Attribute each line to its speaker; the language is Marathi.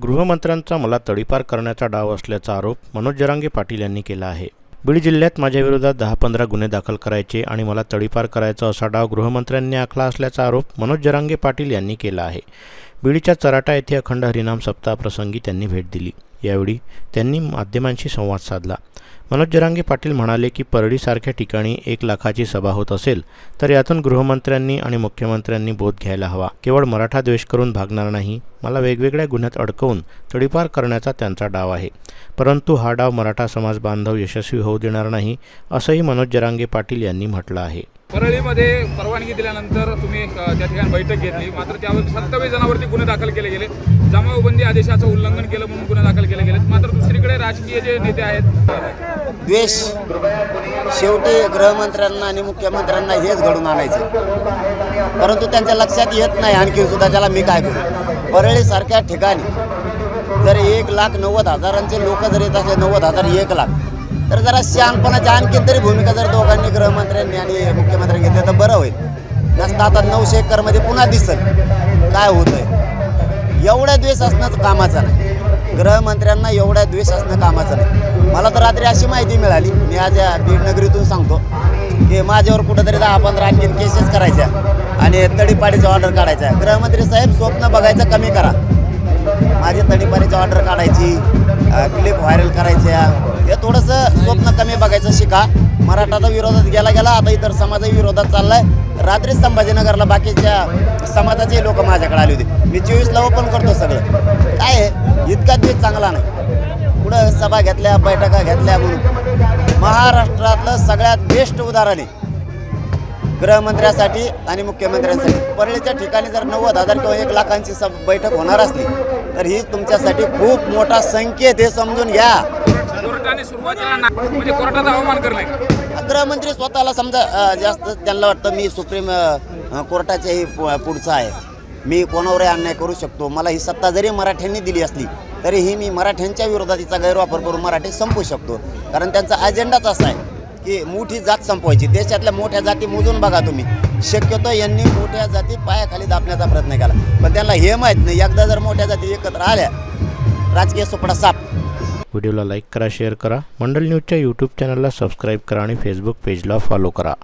Speaker 1: गृहमंत्र्यांचा मला तडीपार करण्याचा डाव असल्याचा आरोप मनोज जरांगे पाटील यांनी केला आहे. बीड जिल्ह्यात माझ्याविरोधात दहा पंधरा गुन्हे दाखल करायचे आणि मला तडीपार करायचा असा डाव गृहमंत्र्यांनी आखला असल्याचा आरोप मनोज जरांगे पाटील यांनी केला आहे. बीडीच्या चराटा येथे अखंड हरिनाम सप्ताहाप्रसंगी त्यांनी भेट दिली. यावेळी त्यांनी माध्यमांशी संवाद साधला. मनोज जरांगे पाटील म्हणाले की परळीसारख्या ठिकाणी एक लाखाची सभा होत असेल तर यातून गृहमंत्र्यांनी आणि मुख्यमंत्र्यांनी बोध घ्यायला हवा. केवळ मराठा द्वेष करून भागणार नाही मला वेगवेगळ्या गुन्ह्यात अडकवून तडीपार करण्याचा त्यांचा डाव आहे. परंतु हा डाव मराठा समाज बांधव यशस्वी होऊ देणार नाही असंही मनोज जरांगे पाटील यांनी म्हटलं आहे.
Speaker 2: परळीमध्ये परवानगी दिल्यानंतर तुम्ही त्या ठिकाणी बैठक घेतली. मात्र त्यावर सत्तावीस जणांवरती गुन्हे दाखल केले गेले. जमावबंदी आदेशाचं उल्लंघन केलं म्हणून गुन्हे दाखल केले गेले मात्र दुसरीकडे राजकीय जे नेते आहेत
Speaker 3: द्वेष. शेवटी गृहमंत्र्यांना आणि मुख्यमंत्र्यांना हेच घडून आणायचं. परंतु त्यांच्या लक्षात येत नाही आणखी सुद्धा त्याला मी काय करू? परळीसारख्या ठिकाणी जर एक लाख नव्वद हजारांचे लोक जर येत असले नव्वद हजार एक लाख तर जरा शहाणपणाची आणखी तरी भूमिका जर दोघांनी गृहमंत्र्यांनी आणि मुख्यमंत्र्यांनी घेतली तर बरं होईल. नसतं आता नऊशे एकरमध्ये पुन्हा दिसल. काय होतंय? एवढा द्वेष असणंच कामाचा नाही. गृहमंत्र्यांना एवढा द्वेष असणं कामाचं नाही. मला तर रात्री अशी माहिती मिळाली. मी आज या बीड नगरीतून सांगतो की माझ्यावर कुठंतरी दहा पंधरा आणखीन केसेस करायच्या आणि तडीपाडीचा ऑर्डर काढायचा गृहमंत्री साहेब स्वप्न बघायचं कमी करा. माझी तडीपाडीची ऑर्डर काढायची क्लिप व्हायरल करायच्या. हे थोडंसं स्वप्न कमी बघायचं शिका. मराठाचा विरोधात गेला गेला आता इतर समाजाच्या विरोधात चाललाय. रात्री संभाजीनगरला बाकीच्या समाजाचे लोक माझ्याकडे आले होते. मी चोवीसला ओपन करतो सगळं. काय आहे? इतका दिवस चांगला नाही. पुढं सभा घेतल्या बैठका घेतल्या म्हणून. महाराष्ट्रातलं सगळ्यात बेस्ट उदाहरण आहे. गृहमंत्र्यासाठी आणि मुख्यमंत्र्यांसाठी. परळीच्या ठिकाणी जर नव्वद हजार किंवा एक लाखांची सब बैठक होणार असली तर ही तुमच्यासाठी खूप मोठा संकेत हे समजून घ्या.
Speaker 2: म्हणजे
Speaker 3: गृहमंत्री स्वतःला समजा जास्त त्यांना वाटतं मी सुप्रीम कोर्टाच्याही पुढचा आहे. मी कोणावरही अन्याय करू शकतो. मला ही सत्ता जरी मराठ्यांनी दिली असली तरीही मी मराठ्यांच्या विरोधात तिचा गैरवापर करून मराठी संपू शकतो. कारण त्यांचा अजेंडाच असा आहे की मोठी जात संपवायची. देशातल्या मोठ्या जाती मोजून बघा तुम्ही. शक्यतो यांनी मोठ्या जाती पायाखाली दाबण्याचा प्रयत्न केला. पण त्यांना हे माहीत नाही. एकदा जर मोठ्या जाती एकत्र आल्या राजकीय सुपडा साप.
Speaker 1: व्हिडिओला लाईक करा शेअर करा. मंडल न्यूजच्या यूट्यूब चॅनलला सबस्क्राईब करा आणि फेसबुक पेजला फॉलो करा.